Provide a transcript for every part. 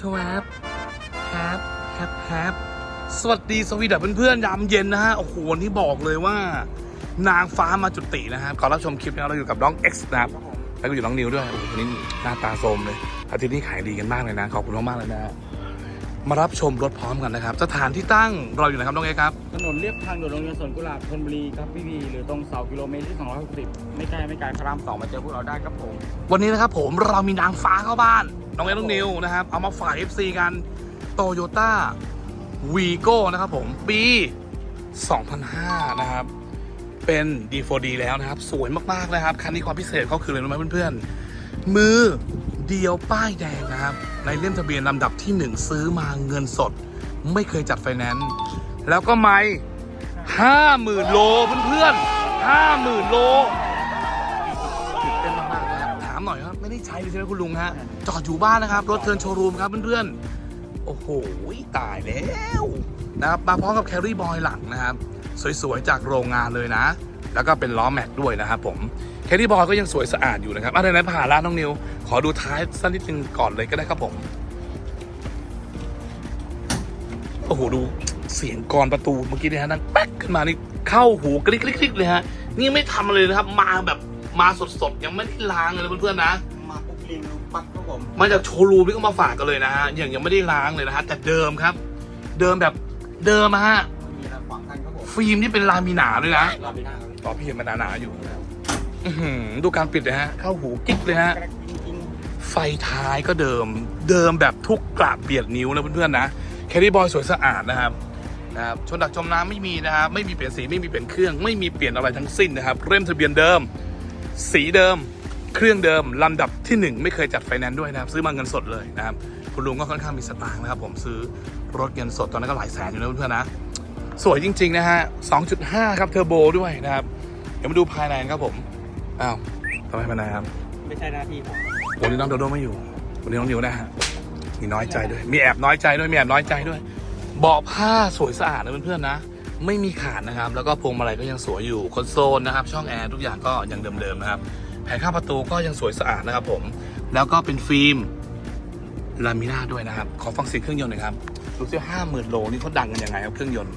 ชวบแฮปแฮปแฮปสวัสดีสวีดับเพื่อนๆยามเย็นนะฮะ โอ้โหวันนี้บอกเลยว่า นางฟ้ามาจุตินะฮะก่อนรับชมคลิปนะครับเราอยู่กับน้อง X นะครับแล้วก็อยู่น้องนิวด้วยโอ้โหวันนี้หน้าตาโทรมเลย อาทิตย์นี้ขายดีกันมากเลยนะ ขอบคุณมากๆเลยนะฮะมารับชมรถพร้อมกันนะครับ สถานที่ตั้งเราอยู่ไหนครับน้องเอ็กซ์ครับ ถนนเรียบทางด่วนโรงเรียนสวนกุหลาบธนบุรีครับพี่พีหรือตรงเสากิโลเมตรที่ 260 ไม่ไกลไม่ไกลพระรามสองมาเจอพวกเราได้ครับผม วันนี้นะครับผมเรามีนางฟ้าเข้าบ้าน น้องเอ็กซ์น้องนิวนะครับ เอามาฝาก FC กันโตโยต้าวีโก้นะครับผม ปี 2005 นะครับ เป็น D4D แล้วนะครับ สวยมาก ๆ นะครับ คันนี้ความพิเศษเขาคืออะไรรู้ไหมเพื่อนๆ มือเดียวป้ายแดงนะครับ ในเล่มทะเบียนลำดับที่ 1 ซื้อมาเงินสด ไม่เคยจัดไฟแนนซ์แล้วก็ไม่ห้าหมื่นโลเพื่อนๆห้าหมื่นโล หน่อยครับ ไม่ได้ใช้เลยใช่ไหมคุณลุงฮะ จอดอยู่บ้านนะครับ รถเทิร์นโชว์รูมครับเพื่อนๆ โอ้โห ตายแล้วนะครับมาพร้อมกับแครี่บอยหลังนะครับ สวยๆ จากโรงงานเลยนะ แล้วก็เป็นล้อแม็กด้วยนะครับผมแครี่บอยก็ยังสวยสะอาดอยู่นะครับอะไรนั้นผ่านร้านน้องนิว ขอดูท้ายสักนิดนึงก่อนเลยก็ได้ครับผม โอ้โห ดูเสียงกรประตูเมื่อกี้นะฮะดังแป๊กขึ้นมานี่เข้าหูกริ๊กกริ๊กกริ๊กเลยฮะ นี่ไม่ทำอะไรเลยนะครับ มาแบบ มาสดๆ ยังไม่ได้ล้างเลยนะเพื่อนๆนะมาปุ๊บรีวิวปั๊บครับผมมาจากโชว์รูมนี่ก็มาฝากกันเลยนะฮะยังยังไม่ได้ล้างเลยนะฮะแต่เดิมครับ เดิมแบบเดิมอะฮะมีอะไรขวางกันครับผมฟิล์มนี่เป็นลามินาเลยนะรอไปหน้าครับต่อพี่เห็นมันหนาๆอยู่อื้อหือดูการปิดเลยฮะเข้าหูกิ๊กเลยฮะกระจริงไฟท้ายก็เดิมเดิมแบบทุกกระเบียดนิ้วนะเพื่อนๆนะแครี่บอยสวยสะอาดนะครับนะครับชนดักจมน้ำไม่มีนะครับไม่มีเปลี่ยนสีไม่มีเปลี่ยนเครื่อง ไม่มีเปลี่ยนอะไรทั้งสิ้นนะครับเริ่มทะเบียนเดิม สีเดิม เครื่องเดิม ลำดับที่หนึ่งไม่เคยจัดไฟแนนซ์ด้วยนะครับซื้อมาเงินสดเลยนะครับคุณลุงก็ค่อนข้างมีสตางค์นะครับผมซื้อรถเงินสดตอนนั้นก็หลายแสนอยู่นะเพื่อนๆนะสวยจริง ๆ นะฮะ 2.5 ครับเทอร์โบด้วยนะครับ เดี๋ยวมาดูภายในกันครับผม อ้าวทำไมภายในครับๆไม่ใช่หน้าที่ผมวันนี้น้องโดโดไม่อยู่ วันนี้น้องนิวนะฮะ มีน้อยใจด้วย มีแอบน้อยใจด้วย มีแอบน้อยใจด้วย เบาะผ้าสวยสะอาดนะเพื่อนๆนะ ไม่มีขาดนะครับ แล้วก็พวงมาลัยก็ยังสวยอยู่คอนโซลนะครับ ช่องแอร์ทุกอย่างก็ยังเดิมๆนะครับ แผงข้างประตูก็ยังสวยสะอาดนะครับผม แล้วก็เป็นฟิล์มลามิน่าด้วยนะครับ ขอฟังเสียงเครื่องยนต์หน่อยครับดูสิห้าหมื่นโลนี่เขาดังกันยังไงครับเครื่องยนต์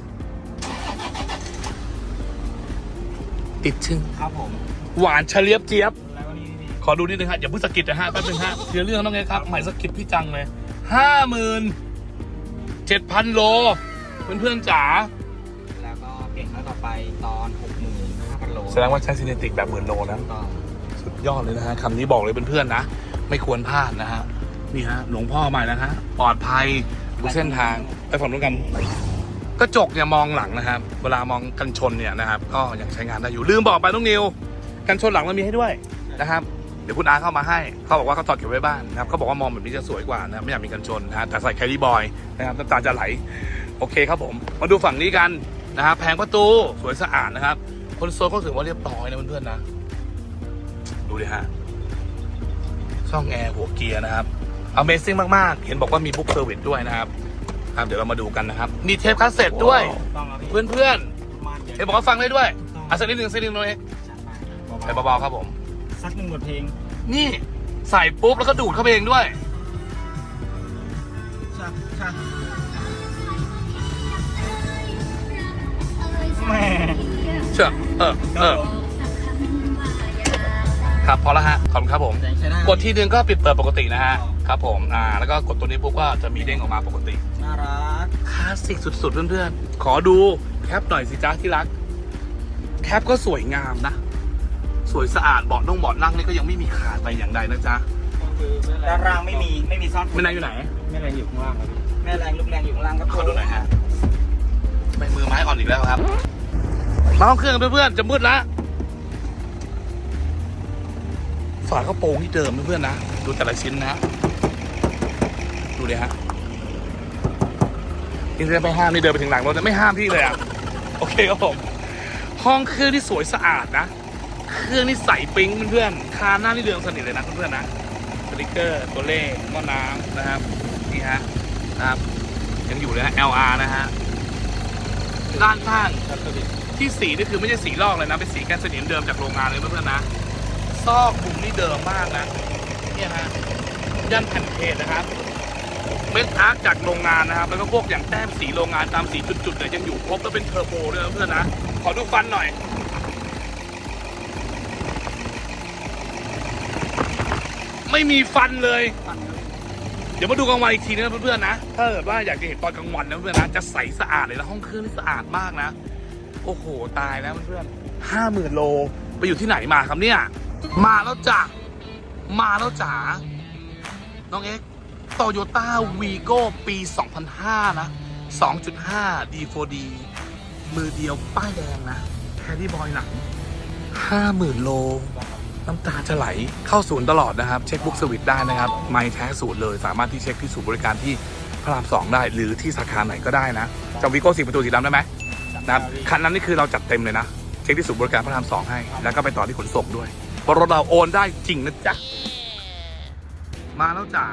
ติดชึ่งครับผม หวานเฉลียบเจี๊ยบแล้วก็นี่พี่ขอดูนิดนึงฮะอย่าเพิ่งสะกิดนะฮะแป๊บนึงฮะเดี๋ยวเรื่องต้องไงครับใหม่สะกิดพี่จังเลยห้าหมื่นเจ็ดพันโลเพื่อนๆจ๋าแล้วก็ เปลี่ยนครั้งต่อไปตอน65,000โลแสดงว่าใช้ซินเนติกแบบหมื่นโลนะ ก็สุดยอดเลยนะฮะคำนี้บอกเลยเพื่อนๆนะ ไม่ควรพลาดนะฮะ นี่ฮะ หลวงพ่อใหม่นะฮะ ปลอดภัยดูเส้นทางไปฝั่งนู้นกัน กระจกเนี่ยมองหลังนะครับ เวลามองกันชนเนี่ยนะครับ ก็ยังใช้งานได้อยู่ ลืมบอกไปน้องนิว กันชนหลังเรามีให้ด้วยนะครับ เดี๋ยวคุณอาเข้ามาให้ เขาบอกว่าเขาถอดเก็บไว้บ้านนะครับเขาบอกว่ามองแบบนี้จะสวยกว่านะไม่อยากมีกันชนนะฮะแต่ใส่แครี่บอยนะครับน้ำตาจะไหล โอเคครับผม มาดูฝั่งนี้กัน นะครับแผงประตูสวยสะอาดนะครับคนโซนก็ถือว่าเรียบร้อยนะเพื่อนๆนะ ดูดิฮะช่องแอร์หัวเกียร์นะครับ Amazing มากๆ เห็นบอกว่ามีบุ๊กเซอร์วิสด้วยนะครับ ครับ เดี๋ยวเรามาดูกันนะครับ มีเทปคาสเซ็ตด้วยต้องครับพี่เพื่อนประมาณๆเห็นบอกว่าฟังได้ด้วยอะสักนิดหนึ่งสักนิดหนึงเองไปเบาๆครับผม สักหนึ่งบทเพลง นี่ใส่ปุ๊บแล้วก็ดูดเข้าไปเองด้วย ม่เชื่อเออเออครับพอแล้วฮะขอบคุณครับผมแสงใช้ได้กดทีนึงก็ปิดเปิดปกตินะฮะครับผมอ่าแล้วก็กดตัวนี้ปุ๊บก็จะมีเด้งออกมาปกติน่ารักคลาสสิกสุดๆเพื่อนๆขอดูแคปหน่อยสิจ้าที่รัก แคปก็สวยงามนะ สวยสะอาดเบาะน่งเบาะนั่งนี่ก็ยังไม่มีขาดไปอย่างใดนะจ๊ะด้านล่างไม่มีไม่มีซ่อนไม่นายอยู่ไหนแม่แรงอยู่ข้างล่างครับแม่แรงลูกแรงอยู่ข้างล่างครับขอดูหน่อยฮะไม่มือไม้อ่อนอีกแล้วครับ มาห้องเครื่องเพื่อนๆจะมืดละฝากระโปรงที่เดิมเพื่อนๆนะ ดูแต่ละชิ้นนะ ดูเลยฮะนี่จะไม่ห้ามนี่เดินไปถึงหลังรถแต่ไม่ห้ามพี่เลยอะ โอเคครับผม ห้องเครื่องที่สวยสะอาดนะ เครื่องนี่ใสปิ๊งเพื่อนๆ คานหน้านี่เรืองสนิทเลยนะเพื่อนๆนะสติกเกอร์ตัวเลขหม้อน้ำนะครับ นี่ฮะนะครับยังอยู่เลยฮะ LR นะฮะด้านข้างครับ ที่สีนี่คือไม่ใช่สีลอกเลยนะ เป็นสีแก๊สนิมเดิมจากโรงงานเลยเพื่อนๆนะ ซอกมุมนี่เดิมมากนะเนี่ยฮะยันแผ่นเพจนะครับ เม็ดอาร์คจากโรงงานนะครับ แล้วก็พวกอย่างแต้มสีโรงงานตามสีจุดๆเนี่ยยังอยู่ครบแล้วเป็นเทอร์โบด้วยเพื่อนนะ ขอดูฟันหน่อยไม่มีฟันเลย เดี๋ยวมาดูกลางวันอีกทีนะเพื่อนๆนะ ถ้าเกิดว่าอยากจะเห็นตอนกลางวันนะเพื่อนๆนะ จะใสสะอาดเลยนะห้องเครื่องนี่สะอาดมากนะ โอ้โห ตายแล้วเพื่อนๆห้าหมื่นโล ไปอยู่ที่ไหนมาครับเนี่ย มาแล้วจ้ะมาแล้วจ๋า น้องเอ็กโตโยต้าวีโก้ปี 2005 นะ 2.5 D4D มือเดียวป้ายแดงนะแคดดี้บอยหนัง50,000 โล น้ำตาจะไหล เข้าศูนย์ตลอดนะครับ เช็คบุ๊กสวิตได้นะครับ ไม่แท้ศูนย์เลย สามารถที่เช็คที่ศูนย์บริการที่พระรามสองได้ หรือที่สาขาไหนก็ได้นะจำวีโก้สีประตูสีดำได้ไหม นะครับคันนั้นนี่คือเราจัดเต็มเลยนะ เช็คที่ศูนย์บริการพระรามสองให้ แล้วก็ไปต่อที่ขนส่งด้วยเพราะรถเราโอนได้จริงนะจ๊ะ มาแล้วจ๋า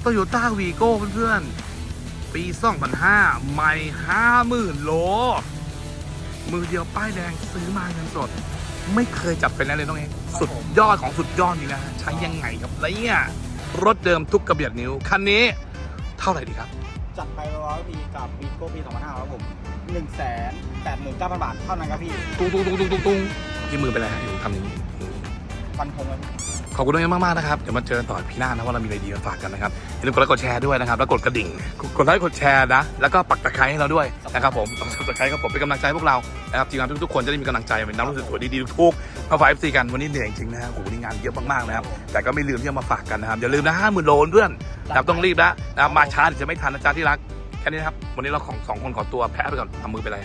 โตโยต้าวีโก้เพื่อนๆ ปี2005ไม่50,000โล มือเดียวป้ายแดงซื้อมาเงินสด ไม่เคยจับเป็นแล้วเลยน้องเองสุดยอดของสุดยอดนี่นะใช้ยังไงกับไรเนี่ยรถเดิมทุกกระเบียดนิ้ว คันนี้เท่าไหร่ดีครับ จัดไปร้อยปีกับวีโก้ปี2005ครับผม1 8 9 0 0 0 บาทเท่านั้นครับพี่ตุ้งตุ้งตุ้งตุ้งตุ้งตุ้งที่มือเป็นอะไรฮะอยู่ทำอย่างนี้ ฟันคงเลยขอบคุณน้องเอ็มมากๆนะครับ เดี๋ยวมาเจอกันต่อพี่หน้านะว่าเรามีอะไรดีมาฝากกันนะครับ อย่าลืมกดไลค์กดแชร์ด้วยนะครับ แล้วกดกระดิ่ง กดไลค์กดแชร์นะ แล้วก็ปักตะไคร้ให้เราด้วยนะครับผมปักตะไคร้ครับผมเป็นกำลังใจให้พวกเรา นะครับทีมงานทุกๆคนจะได้มีกำลังใจเป็นน้ำรู้สึกสวยดีๆทุกๆ มาฝากเอฟซีกันวันนี้เหนื่อยจริงๆนะฮะโอ้โหนี่งานเยอะมากๆนะครับ แต่ก็ไม่ลืมที่จะมาฝากกันนะครับ อย่าลืมนะห้าหมื่นโลเพื่อนนะครับต้องรีบนะนะครับมาช้าเดี๋ยวจะไม่ทันนะจ๊ะที่รัก แค่นี้นะครับ วันนี้เราของสองคนขอตัวแพ้ไปก่อนทำมือไปนไร